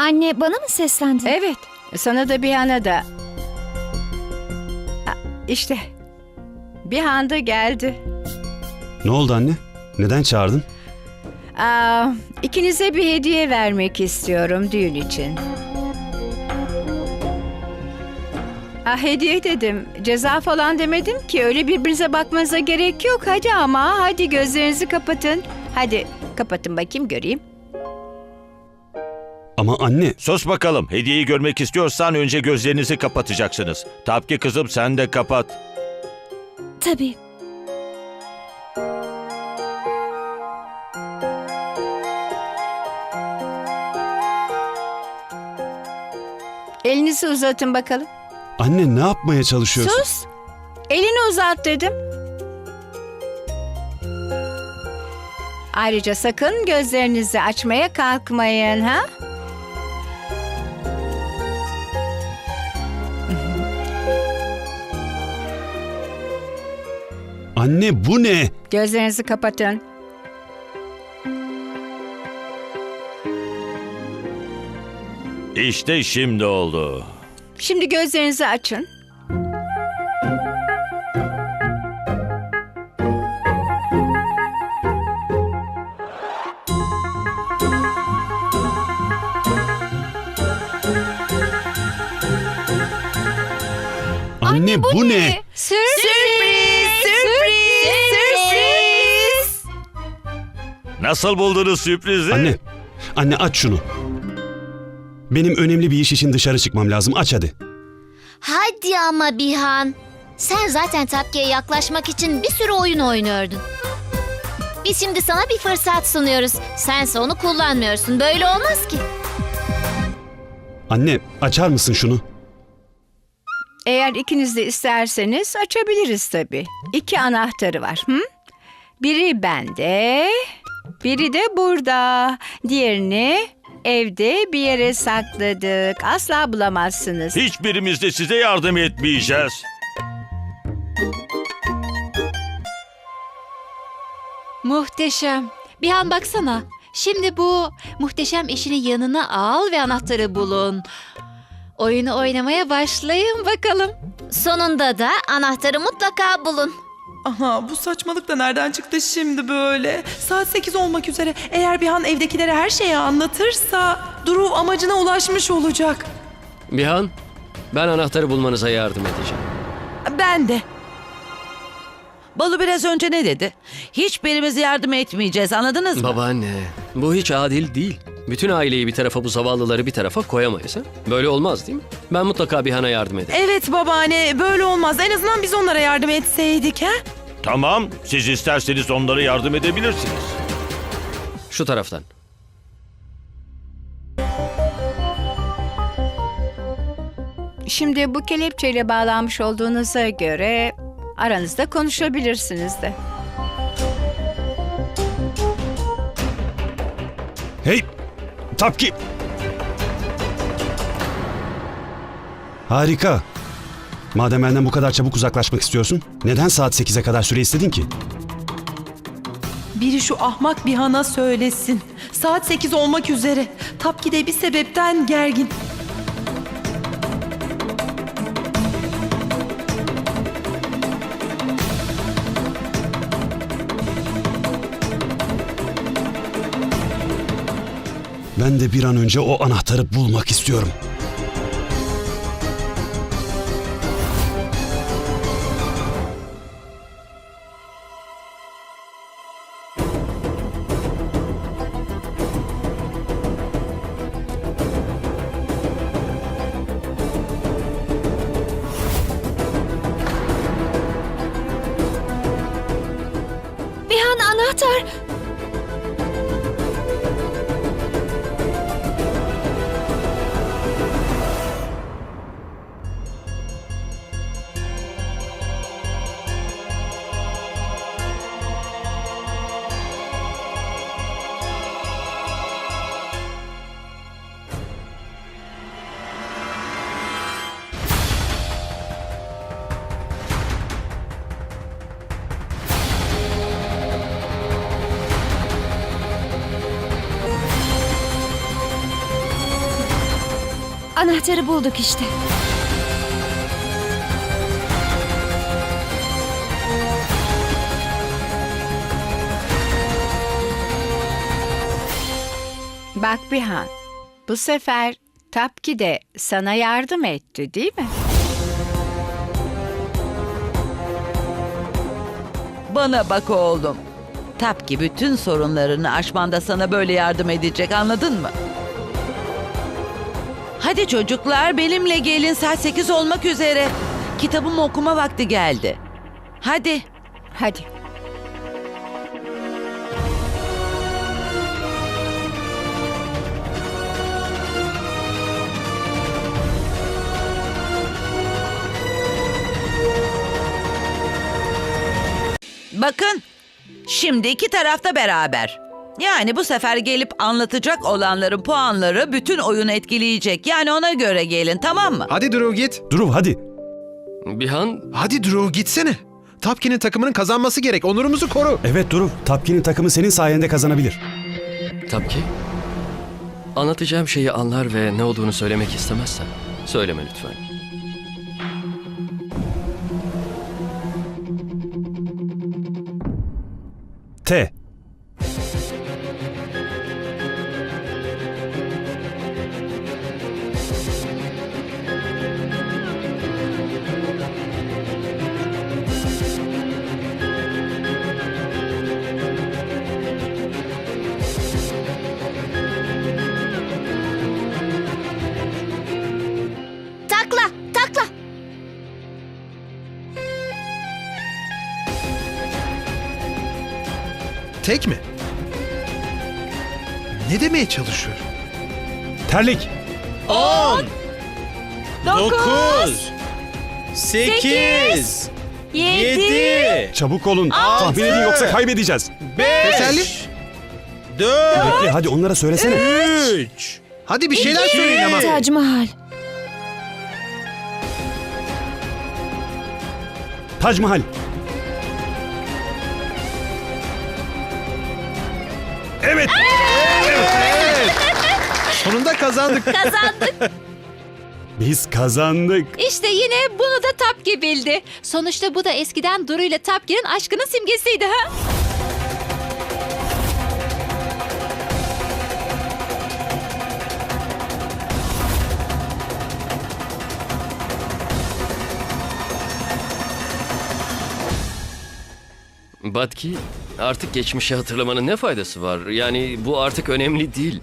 Anne bana mı seslendin? Evet, sana da bir ana da. Ha, İşte bir anda geldi. Ne oldu anne? Neden çağırdın? Aa, ikinize bir hediye vermek istiyorum düğün için. Ah, hediye dedim. Ceza falan demedim ki. Öyle birbirinize bakmanıza gerek yok. Hadi ama hadi gözlerinizi kapatın. Hadi kapatın bakayım göreyim. Ama anne, Sus bakalım. Hediyeyi görmek istiyorsan önce gözlerinizi kapatacaksınız. Tapki kızım sen de kapat. Tabii. Elinizi uzatın bakalım. anne ne yapmaya çalışıyorsun? Sus. Elini uzat dedim. Ayrıca sakın gözlerinizi açmaya kalkmayın ha? Anne bu ne? Gözlerinizi kapatın. İşte şimdi oldu. Şimdi gözlerinizi açın. Anne, bu, ne? Nasıl buldunuz sürprizi? Anne, anne aç şunu. Benim önemli bir iş için dışarı çıkmam lazım. Aç hadi. Hadi ama Bihan. Sen zaten Tapki'ye yaklaşmak için bir sürü oyun oynuyordun. Biz şimdi sana bir fırsat sunuyoruz. Sense onu kullanmıyorsun. Böyle olmaz ki. Anne, açar mısın şunu? Eğer ikiniz de isterseniz açabiliriz tabii. İki anahtarı var. Hı? Biri bende, biri de burada. Diğerini evde bir yere sakladık. Asla bulamazsınız. Hiçbirimiz de size yardım etmeyeceğiz. Muhteşem. Bir an baksana. Şimdi bu muhteşem eşini yanına al ve anahtarı bulun. Oyunu oynamaya başlayın bakalım. Sonunda da anahtarı mutlaka bulun. Aha bu saçmalık da nereden çıktı şimdi böyle? Saat 8 olmak üzere. Eğer bir an evdekilere her şeyi anlatırsa Duru amacına ulaşmış olacak. Bihan, ben anahtarı bulmanıza yardım edeceğim. Ben de. Balu biraz önce ne dedi? Hiçbirimiz yardım etmeyeceğiz anladınız mı? Babaanne, bu hiç adil değil. Bütün aileyi bir tarafa bu zavallıları bir tarafa koyamayız. Ha? Böyle olmaz değil mi? Ben mutlaka Bihan'a yardım ederim. Evet babaanne böyle olmaz. En azından biz onlara yardım etseydik ha? Tamam, siz isterseniz onlara yardım edebilirsiniz. Şu taraftan. Şimdi bu kelepçeyle bağlanmış olduğunuza göre aranızda konuşabilirsiniz de. Hey! Tapki! Harika. Madem benden bu kadar çabuk uzaklaşmak istiyorsun, neden saat 8'e kadar süre istedin ki? Biri şu ahmak Bihan'a söylesin. Saat 8 olmak üzere. Tapki de bir sebepten gergin. Ben de bir an önce o anahtarı bulmak istiyorum. Bir an anahtar. Anahtarı bulduk işte. Bak Bihan, bu sefer Tapki de sana yardım etti değil mi? Bana bak oğlum. Tapki bütün sorunlarını aşmanda sana böyle yardım edecek anladın mı? Hadi çocuklar benimle gelin saat 8 olmak üzere. Kitabımı okuma vakti geldi. Hadi. Hadi. Bakın. Şimdi iki tarafta beraber. Yani bu sefer gelip anlatacak olanların puanları bütün oyunu etkileyecek. Yani ona göre gelin tamam mı? Hadi Drew git. Dhruv hadi. Bihan Hadi Drew gitsene. Tapkin'in takımının kazanması gerek. Onurumuzu koru. Evet Dhruv, Tapki'nin takımı senin sayende kazanabilir. tabii ki. Anlatacağım şeyi anlar ve ne olduğunu söylemek istemezsen söyleme lütfen. T. Tek mi? Ne demeye çalışıyor? Terlik. 10 9 8 7 Çabuk olun. Tahmin edin yoksa kaybedeceğiz. 5 Teselli 4 Bekle hadi onlara söylesene. 3 Hadi bir şeyler söyleyin ama. Tac Mahal. Tac Mahal. Evet. Sonunda kazandık. Biz kazandık. İşte yine bunu da Tapki bildi. Sonuçta bu da eskiden Duru ile Tapki'nin aşkının simgesiydi ha? Batki artık geçmişi hatırlamanın ne faydası var? Yani bu artık önemli değil.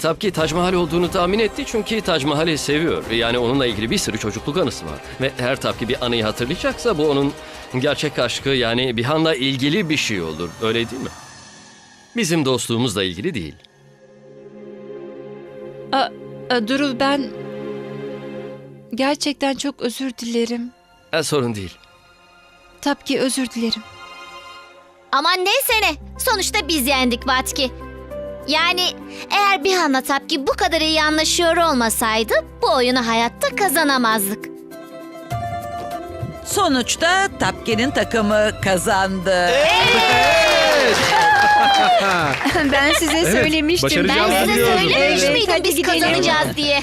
Tabii ki Tac Mahal olduğunu tahmin etti çünkü Tac Mahal'i seviyor. Yani onunla ilgili bir sürü çocukluk anısı var. Ve her tabii bir anıyı hatırlayacaksa bu onun gerçek aşkı yani Bihan'la ilgili bir şey olur. Öyle değil mi? Bizim dostluğumuzla ilgili değil. A, a, Duru ben... Gerçekten çok özür dilerim. E, sorun değil. Tapki özür dilerim. Aman neyse ne. Sonuçta biz yendik Vatki. Yani eğer Bihan'la Tapki bu kadar iyi anlaşıyor olmasaydı bu oyunu hayatta kazanamazdık. Sonuçta Tapki'nin takımı kazandı. ben size söylemiştim. Ben Size Biliyordum. söylememiş Evet, miydim hadi biz gidelim. kazanacağız diye.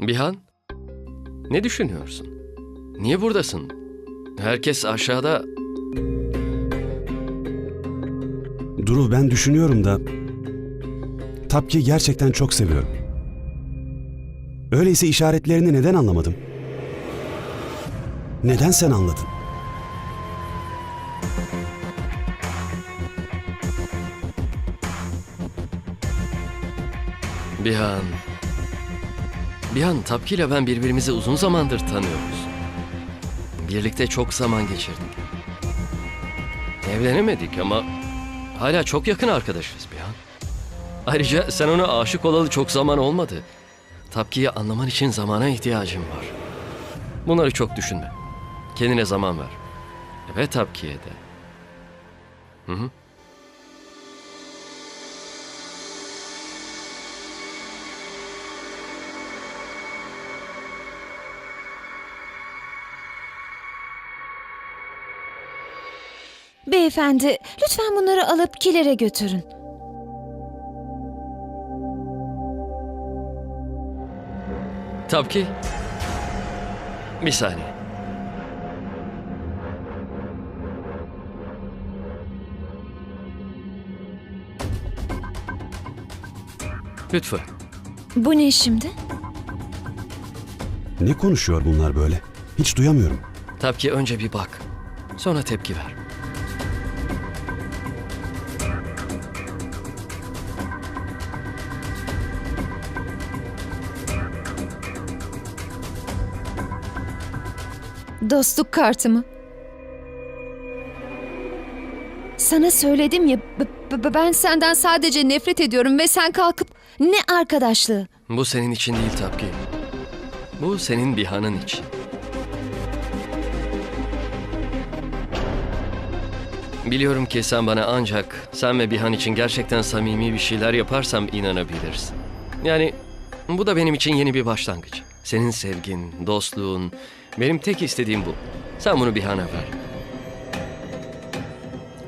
Bihan, ne düşünüyorsun? Niye buradasın? Herkes aşağıda Dhruv ben düşünüyorum da Tapki gerçekten çok seviyorum. Öyleyse işaretlerini neden anlamadım? Neden sen anladın? Bihan. Bihan, Tapki ile ben birbirimizi uzun zamandır tanıyoruz. Birlikte çok zaman geçirdik. Evlenemedik ama Hala çok yakın arkadaşız Bihan. Ayrıca sen ona aşık olalı çok zaman olmadı. Tapkiyi anlaman için zamana ihtiyacım var. Bunları çok düşünme. Kendine zaman ver. Ve Tapkiye de. Hı hı. Beyefendi, lütfen bunları alıp kilere götürün. Tapki. Bir saniye. Lütfen. Bu ne şimdi? Ne konuşuyor bunlar böyle? Hiç duyamıyorum. Tapki önce bir bak. Sonra tepki ver. Dostluk kartı mı? Sana söyledim ya, ben senden sadece nefret ediyorum ve sen kalkıp ne arkadaşlığı? Bu senin için değil Tapki. Bu senin Bihan'ın için. Biliyorum ki sen bana ancak sen ve Bihan için gerçekten samimi bir şeyler yaparsam inanabilirsin. Yani bu da benim için yeni bir başlangıç. Senin sevgin, dostluğun, benim tek istediğim bu. Sen bunu Bihan'a ver.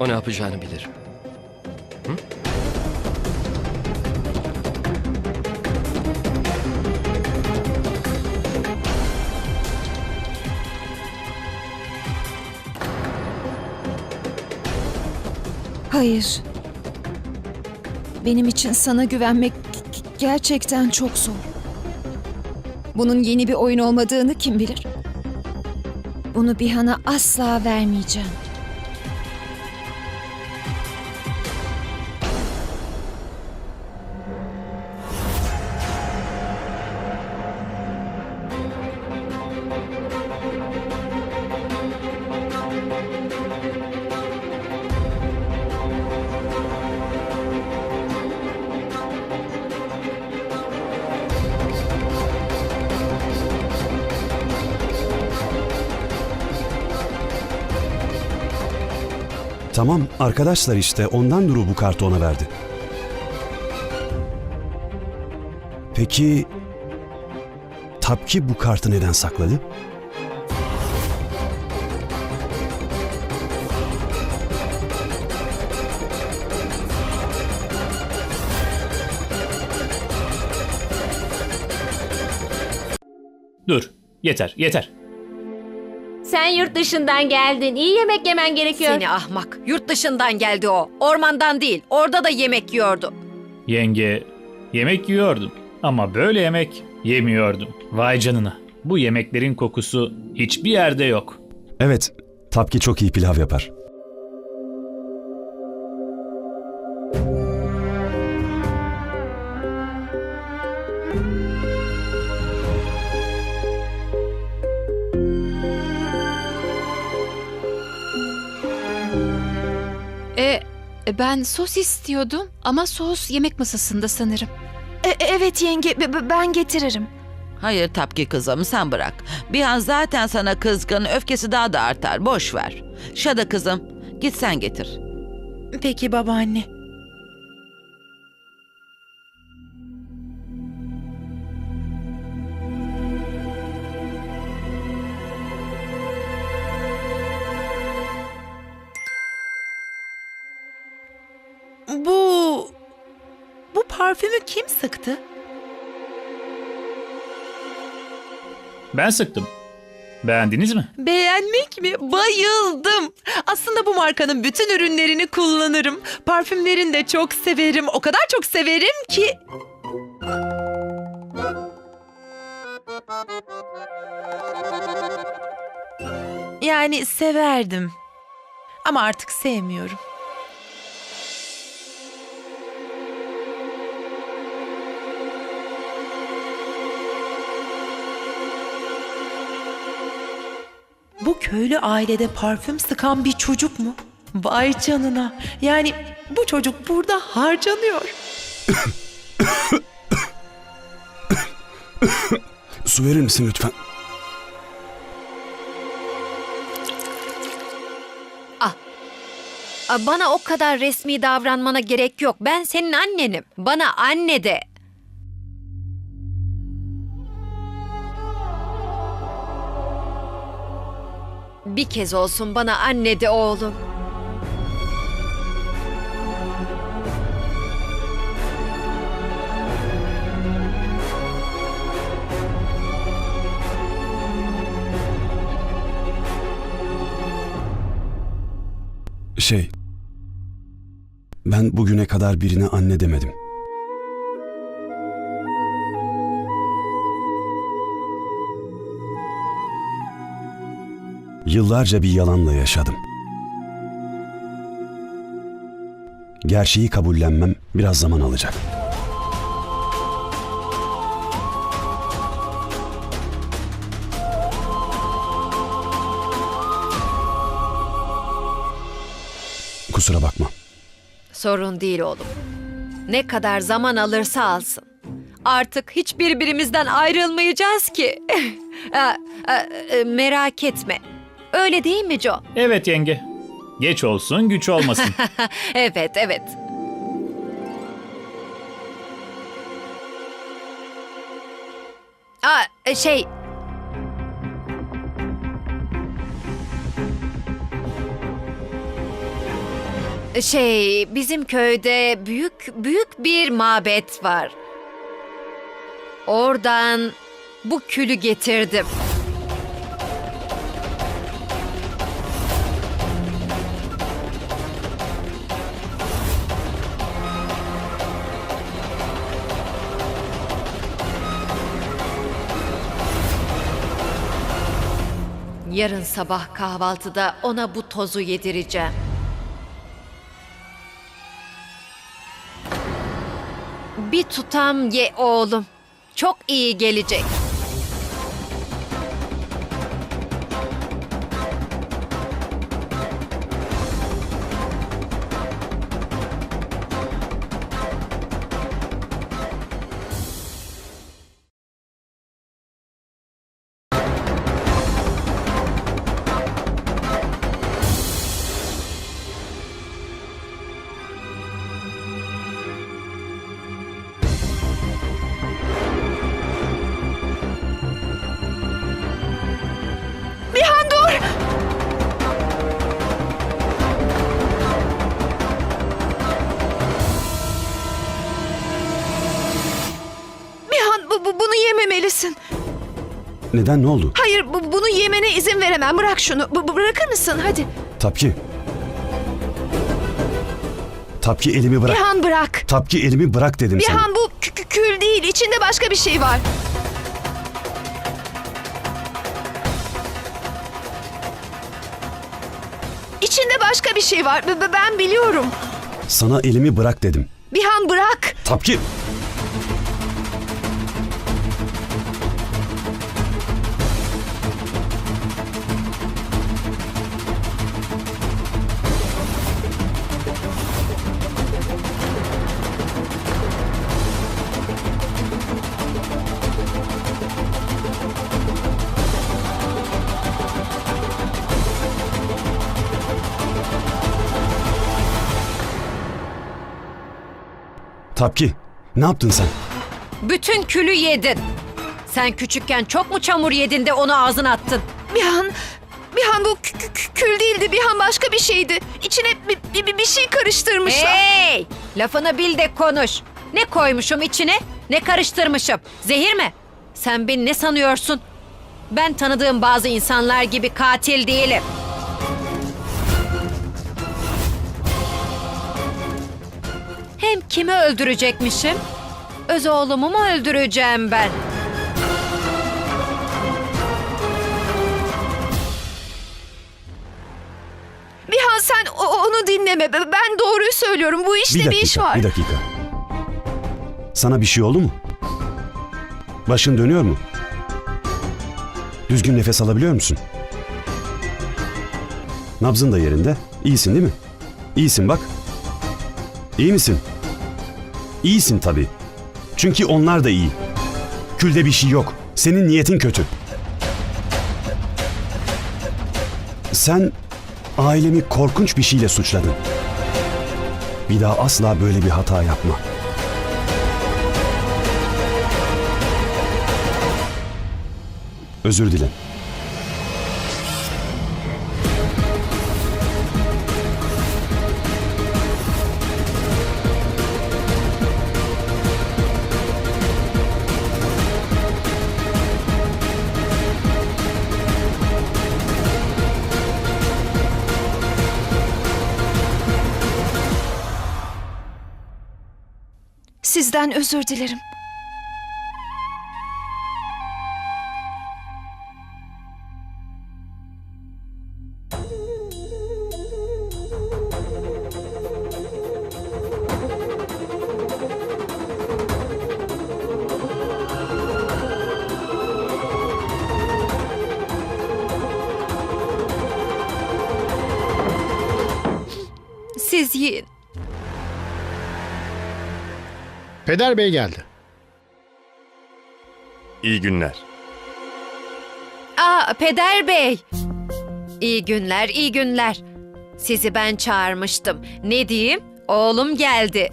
O ne yapacağını bilir. Hayır. Benim için sana güvenmek gerçekten çok zor. Bunun yeni bir oyun olmadığını kim bilir? Bunu Bihan'a asla vermeyeceğim. Tamam arkadaşlar işte ondan Duru bu kartı ona verdi. Peki Tapki bu kartı neden sakladı? Dur. Yeter, yeter. Sen yurt dışından geldin. İyi yemek yemen gerekiyor. Seni ahmak. Yurt dışından geldi o. Ormandan değil. Orada da yemek yiyordu. Yenge, yemek yiyordum. Ama böyle yemek yemiyordum. Vay canına. Bu yemeklerin kokusu hiçbir yerde yok. Evet, Tapki çok iyi pilav yapar. E, e, ben sos istiyordum ama sos yemek masasında sanırım. E- evet yenge, b- b- ben getiririm. Hayır Tapki kızım sen bırak. Bir an zaten sana kızgın, öfkesi daha da artar. Boş ver. Şada kızım, git sen getir. Peki babaanne. Parfümü kim sıktı? Ben sıktım. Beğendiniz mi? Beğenmek mi? Bayıldım. Aslında bu markanın bütün ürünlerini kullanırım. Parfümlerini de çok severim. O kadar çok severim ki... Yani severdim. Ama artık sevmiyorum. Bu köylü ailede parfüm sıkan bir çocuk mu? Vay canına. Yani bu çocuk burada harcanıyor. Su verir misin lütfen? Aa, Bana o kadar resmi davranmana gerek yok. Ben senin annenim. Bana anne de. Bir kez olsun bana anne de oğlum. Şey... Ben bugüne kadar birine anne demedim. Yıllarca bir yalanla yaşadım. Gerçeği kabullenmem biraz zaman alacak. Kusura bakma. Sorun değil oğlum. Ne kadar zaman alırsa alsın. Artık hiç birbirimizden ayrılmayacağız ki. Aa, e, merak etme. Öyle değil mi Joe? Evet yenge. Geç olsun güç olmasın. evet, evet. Aa, e, şey... Şey, bizim köyde büyük büyük bir mabet var. Oradan bu külü getirdim. Yarın sabah kahvaltıda ona bu tozu yedireceğim. Bir tutam ye oğlum. Çok iyi gelecek. Yememelisin. Neden ne oldu? Hayır bu- bunu yemene izin veremem. Bırak şunu. Bu- bırakır mısın? Hadi. Tapki. Tapki elimi bırak. Bihan bırak. Tapki elimi bırak dedim sana. Bihan bu kü- kü- kül değil. İçinde başka bir şey var. İçinde başka bir şey var. B- b- Ben biliyorum. Sana elimi bırak dedim. Bihan bırak. Tapki. Tapki. Ne yaptın sen? Bütün külü yedin. Sen küçükken çok mu çamur yedin de onu ağzına attın? Bihan, Bihan bu kü- kü- kü- kül değildi. Bihan başka bir şeydi. İçine bir, bir, bir şey karıştırmışlar. Hey! Lafını bil de konuş. Ne koymuşum içine? Ne karıştırmışım? Zehir mi? Sen beni ne sanıyorsun? Ben tanıdığım bazı insanlar gibi katil değilim. Kimi öldürecekmişim? Öz oğlumu mu öldüreceğim ben? Bihan sen onu dinleme. Ben doğruyu söylüyorum. Bu işte bir bir, dakika, iş var. bir dakika. Sana bir şey oldu mu? Başın dönüyor mu? Düzgün nefes alabiliyor musun? Nabzın da yerinde. İyisin değil mi? İyisin bak. İyi misin? İyisin tabii. Çünkü onlar da iyi. Külde bir şey yok. Senin niyetin kötü. Sen ailemi korkunç bir şeyle suçladın. Bir daha asla böyle bir hata yapma. Özür dile. Sizden özür dilerim. Peder Bey geldi. İyi günler. Aa, Peder Bey. İyi günler, iyi günler. Sizi ben çağırmıştım. Ne diyeyim? Oğlum geldi.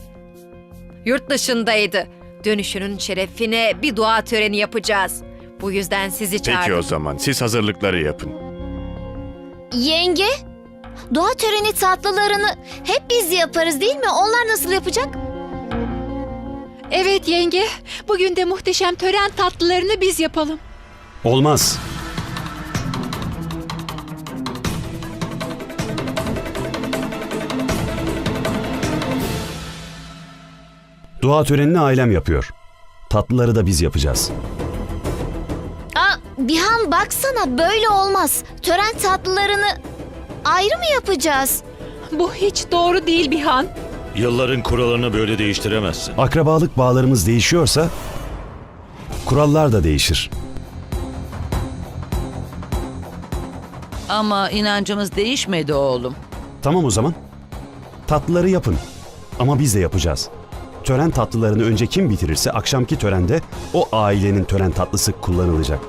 Yurt dışındaydı. Dönüşünün şerefine bir dua töreni yapacağız. Bu yüzden sizi çağırdım. Peki o zaman siz hazırlıkları yapın. Yenge, doğa töreni tatlılarını hep biz yaparız değil mi? Onlar nasıl yapacak? Evet yenge. Bugün de muhteşem tören tatlılarını biz yapalım. Olmaz. Dua törenini ailem yapıyor. Tatlıları da biz yapacağız. Aa, Bihan baksana böyle olmaz. Tören tatlılarını ayrı mı yapacağız? Bu hiç doğru değil Bihan. Yılların kuralını böyle değiştiremezsin. Akrabalık bağlarımız değişiyorsa kurallar da değişir. Ama inancımız değişmedi oğlum. Tamam o zaman. Tatlıları yapın. Ama biz de yapacağız. Tören tatlılarını önce kim bitirirse akşamki törende o ailenin tören tatlısı kullanılacak.